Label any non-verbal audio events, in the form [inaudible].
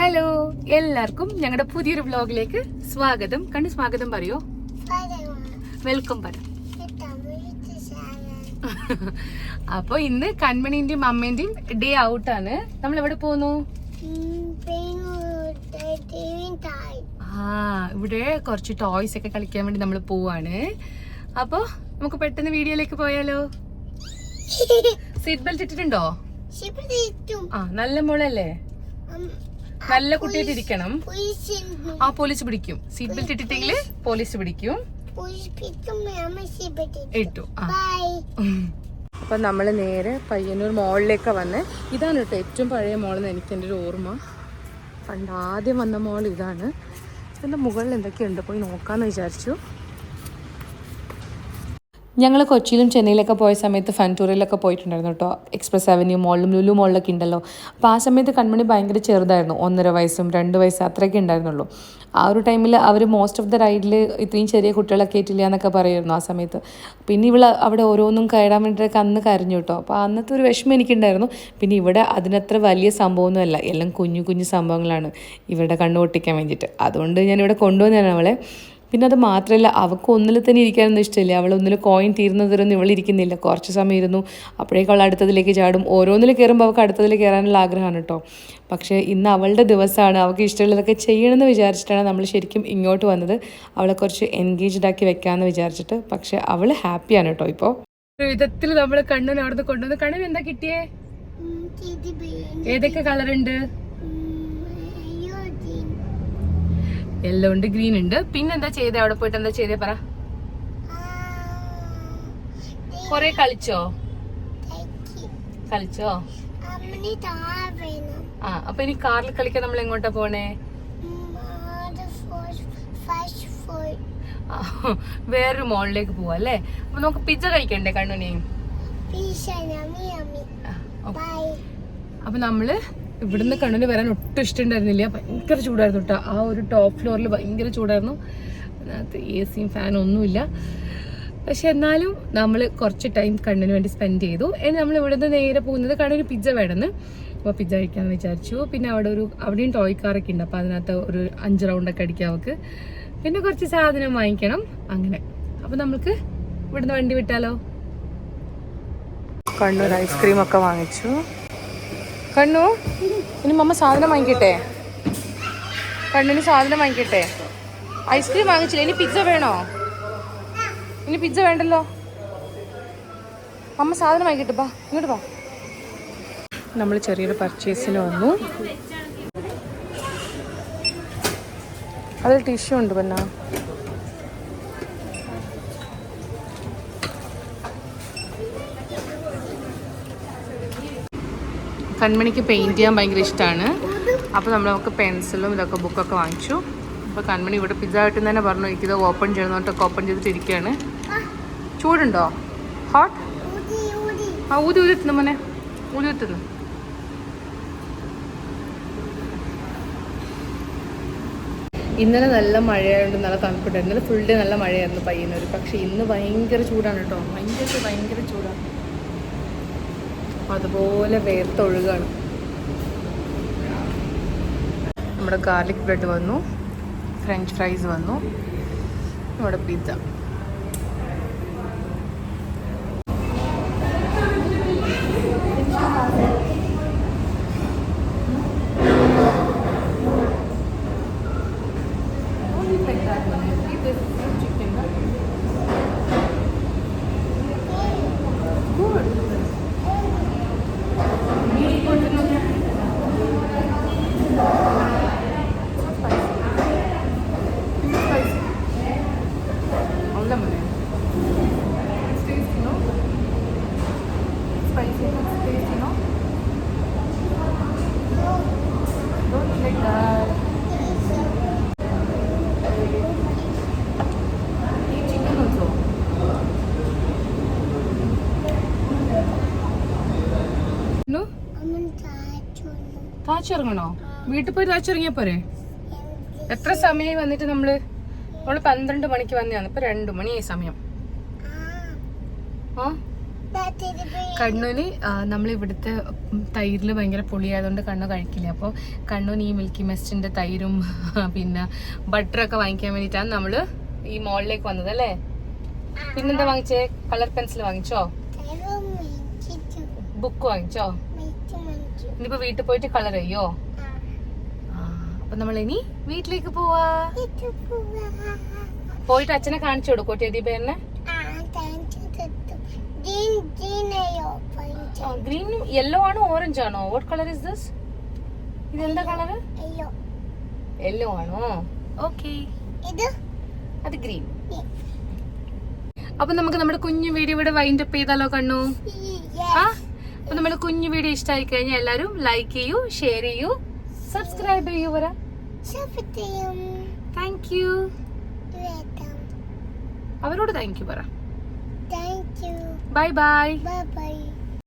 Hello എല്ലാവർക്കും ഞങ്ങളുടെ പുതിയൊരു വ്ലോഗിലേക്ക് സ്വാഗതം. കണ്ട് സ്വാഗതം പറയോ? വെൽക്കം പറ. അപ്പൊ ഇന്ന് കൺമണിന്റെയും അമ്മേന്റെയും ഡേ ഔട്ട് ആണ്. നമ്മൾ എവിടെ പോന്നു? ആ ഇവിടെ കുറച്ച് ടോയ്സ് ഒക്കെ കളിക്കാൻ വേണ്ടി നമ്മൾ പോവാണ്. അപ്പോ നമുക്ക് പെട്ടെന്ന് വീഡിയോയിലേക്ക് പോയാലോ? [laughs] Seat belt ഇട്ടിട്ടുണ്ടോ? ആ നല്ല മോളല്ലേ? നല്ല കുട്ടിയായിട്ട് ഇരിക്കണം. ആ പോലീസ് പിടിക്കും. സീറ്റ് ബെൽറ്റ് ഇട്ടിട്ടെങ്കിൽ പോലീസ് പിടിക്കും. ഇട്ടു. അപ്പൊ നമ്മൾ നേരെ പയ്യന്നൂർ മോളിലേക്ക് വന്ന് ഇതാണ് കേട്ടോ ഏറ്റവും പഴയ മോളെന്ന് എനിക്ക് എന്റെ ഒരു ഓർമ്മ. പണ്ട് ആദ്യം വന്ന മോൾ ഇതാണ്. ഇതിന്റെ മുകളിൽ എന്തൊക്കെയുണ്ട്? പോയി നോക്കാമെന്ന് വിചാരിച്ചു. ഞങ്ങൾ കൊച്ചിയിലും ചെന്നൈയിലൊക്കെ പോയ സമയത്ത് ഫൺ ടൂറിലൊക്കെ പോയിട്ടുണ്ടായിരുന്നു കേട്ടോ. എക്സ്പ്രസ് അവന്യൂ മോളിലും ലുലു മോളിലൊക്കെ ഉണ്ടല്ലോ. അപ്പോൾ ആ സമയത്ത് കൺമണി ഭയങ്കര ചെറുതായിരുന്നു. ഒന്നര വയസ്സും രണ്ട് വയസ്സ് അത്രയൊക്കെ ഉണ്ടായിരുന്നുള്ളൂ. ആ ഒരു ടൈമിൽ അവർ മോസ്റ്റ് ഓഫ് ദ റൈഡിൽ ഇത്രയും ചെറിയ കുട്ടികളൊക്കെ ഏറ്റില്ല എന്നൊക്കെ പറയുമായിരുന്നു ആ സമയത്ത്. പിന്നെ ഇവൾ അവിടെ ഓരോന്നും കയറാൻ വേണ്ടിയിട്ടൊക്കെ അന്ന് കരഞ്ഞു കേട്ടോ. അപ്പോൾ അന്നത്തെ ഒരു വിഷമം എനിക്കുണ്ടായിരുന്നു. പിന്നെ ഇവിടെ അതിനത്ര വലിയ സംഭവമൊന്നുമല്ല എല്ലാം കുഞ്ഞു കുഞ്ഞു സംഭവങ്ങളാണ് ഇവരുടെ കണ്ണു പൊട്ടിക്കാൻ വേണ്ടിയിട്ട്. അതുകൊണ്ട് ഞാനിവിടെ കൊണ്ടുവന്നതാണ് അവളെ. പിന്നെ അത് മാത്രമല്ല അവൾക്ക് ഒന്നിൽ തന്നെ ഇരിക്കാനൊന്നും ഇഷ്ടമില്ല. അവൾ ഒന്നിൽ കോയിൻ തീർന്നതിരൊന്നും ഇവൾ ഇരിക്കുന്നില്ല. കുറച്ച് സമയം ഇരുന്നു അപ്പോഴേക്കും അവൾ അടുത്തതിലേക്ക് ചാടും. ഓരോന്നിൽ കയറുമ്പോൾ അവൾക്ക് അടുത്തതിൽ കയറാനുള്ള ആഗ്രഹമാണ് കേട്ടോ. പക്ഷേ ഇന്ന് അവളുടെ ദിവസമാണ്. അവൾക്ക് ഇഷ്ടമുള്ളതൊക്കെ ചെയ്യണമെന്ന് വിചാരിച്ചിട്ടാണ് നമ്മൾ ശരിക്കും ഇങ്ങോട്ട് വന്നത്. അവളെ കുറച്ച് എൻഗേജ്ഡ് ആക്കി വെക്കാമെന്ന് വിചാരിച്ചിട്ട്. പക്ഷേ അവൾ ഹാപ്പിയാണ് കേട്ടോ ഇപ്പോൾ. വിധത്തിൽ നമ്മൾ കണ്ണൻ അവിടുന്ന് കൊണ്ടുവന്ന്. കണ്ണിന് എന്താ കിട്ടിയേ? ഏതൊക്കെ കളർ ഉണ്ട് യെല്ലോ ഉണ്ട് ഗ്രീൻ ഉണ്ട്. പിന്നെ എന്താ ചെയ്തേ? അവിടെ പോയിട്ട് എന്താ ചെയ്തേ? പറ. കൊറേ കളിച്ചോ? കളിച്ചോ? ആ അപ്പൊ ഇനി കാറിൽ കളിക്കാൻ നമ്മൾ എങ്ങോട്ടാ പോണേ? വേറൊരു മോളിലേക്ക് പോവാ അല്ലേ? അപ്പൊ നമുക്ക് പിജ്ജ കഴിക്കണ്ടേ കണ്ണുനെയും. അപ്പൊ നമ്മൾ ഇവിടുന്ന് കണ്ണിന് വരാൻ ഒട്ടും ഇഷ്ടമുണ്ടായിരുന്നില്ല ഭയങ്കര ചൂടായിരുന്നു കേട്ടോ ആ ഒരു ടോപ്പ് ഫ്ലോറിൽ ഭയങ്കര ചൂടായിരുന്നു. അതിനകത്ത് എ സിയും ഫാനും ഒന്നുമില്ല. പക്ഷെ എന്നാലും നമ്മൾ കുറച്ച് ടൈം കണ്ണിന് വേണ്ടി സ്പെൻഡ് ചെയ്തു. ഇനി നമ്മൾ ഇവിടുന്ന് നേരെ പോകുന്നത് കണ്ണിന് പിജ്ജ വേണമെന്ന് അപ്പോൾ പിജ്ജ കഴിക്കാമെന്ന് വിചാരിച്ചു. പിന്നെ അവിടെ ഒരു അവിടെയും ടോയ് കാറൊക്കെ ഉണ്ട്. അപ്പോൾ അതിനകത്ത് ഒരു അഞ്ച് റൗണ്ടൊക്കെ അടിക്കാം അവൾക്ക് പിന്നെ കുറച്ച് സാധനം വാങ്ങിക്കണം. അങ്ങനെ. അപ്പോൾ നമുക്ക് ഇവിടുന്ന് വണ്ടി വിട്ടാലോ? കണ്ണൂർ ഐസ്ക്രീം ഒക്കെ വാങ്ങിച്ചു. കണ്ണു ഇനി മമ്മ സാധനം വാങ്ങിക്കട്ടെ? കണ്ണിന് സാധനം വാങ്ങിക്കട്ടെ? ഐസ്ക്രീം വാങ്ങിച്ചില്ല? ഇനി പിസ്സ വേണോ? ഇനി പിസ്സ വേണ്ടല്ലോ? അമ്മ സാധനം വാങ്ങിക്കട്ടെ ബാ ഇങ്ങോട്ട് ബാ നമ്മൾ ചെറിയൊരു പർച്ചേസിന് വന്നു. അതിൽ ടിഷ്യൂ ഉണ്ട് പിന്നെ കൺമണിക്ക് പെയിന്റ് ചെയ്യാൻ ഭയങ്കര ഇഷ്ടമാണ് അപ്പോൾ നമ്മൾ നമുക്ക് പെൻസിലും ഇതൊക്കെ ബുക്കൊക്കെ വാങ്ങിച്ചു. അപ്പോൾ കൺമണി ഇവിടെ പിസ്സ കിട്ടുന്ന തന്നെ പറഞ്ഞു. എനിക്കിത് ഓപ്പൺ ചെയ്യണമെന്നൊക്കെ ഓപ്പൺ ചെയ്തിട്ടിരിക്കുകയാണ്. ചൂടുണ്ടോ? ഹോട്ട് ആ ഊതി ഊതി എത്തുന്നു മോനെ. ഊതി എത്തുന്നു ഇന്നലെ നല്ല മഴയായതുകൊണ്ട് നല്ല തണുപ്പുണ്ടായിരുന്നു. ഇന്നലെ ഫുൾ ഡേ നല്ല മഴയായിരുന്നു പയ്യന്നൂർ പക്ഷേ ഇന്ന് ഭയങ്കര ചൂടാണ് കേട്ടോ. ഭയങ്കര ഭയങ്കര ചൂടാണ് അപ്പോൾ അതുപോലെ വേർത്തൊഴുകാണ്. നമ്മുടെ ഗാർലിക് ബ്രെഡ് വന്നു. ഫ്രഞ്ച് ഫ്രൈസ് വന്നു. നമ്മുടെ പിസ്സ താച്ചിറങ്ങണോ വീട്ടിൽ പോയി താച്ചിറങ്ങിയാ പോരെ? എത്ര സമയമായി വന്നിട്ട് നമ്മൾ? നമ്മൾ പന്ത്രണ്ട് മണിക്ക് വന്നതാണ്. ഇപ്പൊ രണ്ടു മണിയായി സമയം. ആ? കണ്ണൂന് നമ്മൾ ഇവിടുത്തെ തൈരിൽ ഭയങ്കര പുളിയായതുകൊണ്ട് കണ്ണു കഴിക്കില്ല. അപ്പോൾ കണ്ണൂന് ഈ മിൽക്കി മെസ്റ്റിന്റെ തൈരും പിന്നെ ബട്ടറൊക്കെ വാങ്ങിക്കാൻ വേണ്ടിയിട്ടാണ് നമ്മൾ ഈ മോളിലേക്ക് വന്നത് അല്ലേ? പിന്നെന്താ വാങ്ങിച്ചേ? കളർ പെൻസിൽ വാങ്ങിച്ചോ? ബുക്ക് വാങ്ങിച്ചോ? ഇനിയിപ്പോ വീട്ടിൽ പോയിട്ട് കളർ ചെയ്യോ? അപ്പൊ നമ്മൾ ഇനി വീട്ടിലേക്ക് പോവാ. പോയിട്ട് അച്ഛനെ കാണിച്ചു കൊടുക്കോ ടെഡിബേറിനെ ഗ്രീനും യെല്ലോ ആണോ ഓറഞ്ച് ആണോ? വാട്ട് കളർ ഇസ് ദിസ് ഇതെന്താ കളർ യെല്ലോ ആണോ? ഓക്കെ ഇത്? അത് ഗ്രീൻ അപ്പൊ നമുക്ക് നമ്മുടെ കുഞ്ഞു വീഡിയോ ഇവിടെ വൈൻഡപ്പ് ചെയ്താലോ കണ്ണു? ആ? അപ്പൊ നമ്മുടെ കുഞ്ഞു വീഡിയോ ഇഷ്ടമായി കഴിഞ്ഞാൽ എല്ലാരും ലൈക്ക് ചെയ്യൂ ഷെയർ ചെയ്യൂ സബ്സ്ക്രൈബ് ചെയ്യൂ താങ്ക് യു അവരോട് താങ്ക് യു പറ. Bye bye bye